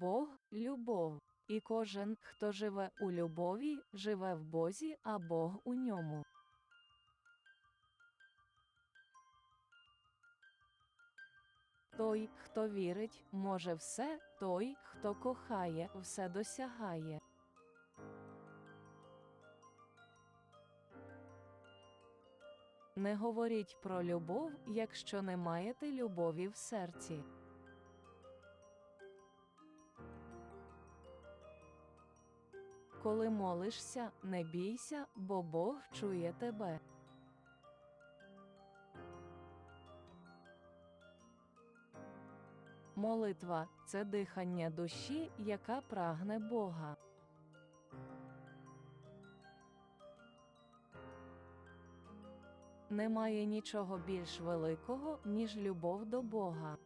Бог любов, і кожен, хто живе у любові, живе в Бозі, а Бог у ньому. Той, хто вірить, може все, той, хто кохає, все досягає. Не говоріть про любов, якщо не маєте любові в серці. Коли молишся, не бійся, бо Бог чує тебе. Молитва це дихання душі, яка прагне Бога. Немає нічого більш великого, ніж любов до Бога.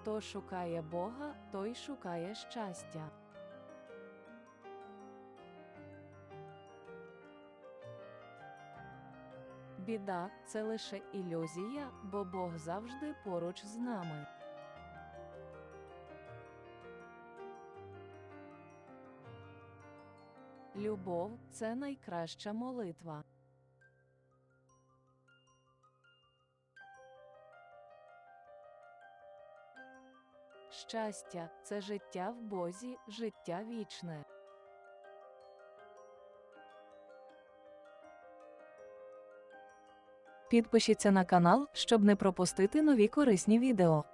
Хто шукає Бога, той шукає щастя. Біда це лише ілюзія, бо Бог завжди поруч з нами. Любов це найкраща молитва. Щастя це життя в Бозі, життя вічне. Підпишіться на канал, щоб не пропустити нові корисні відео.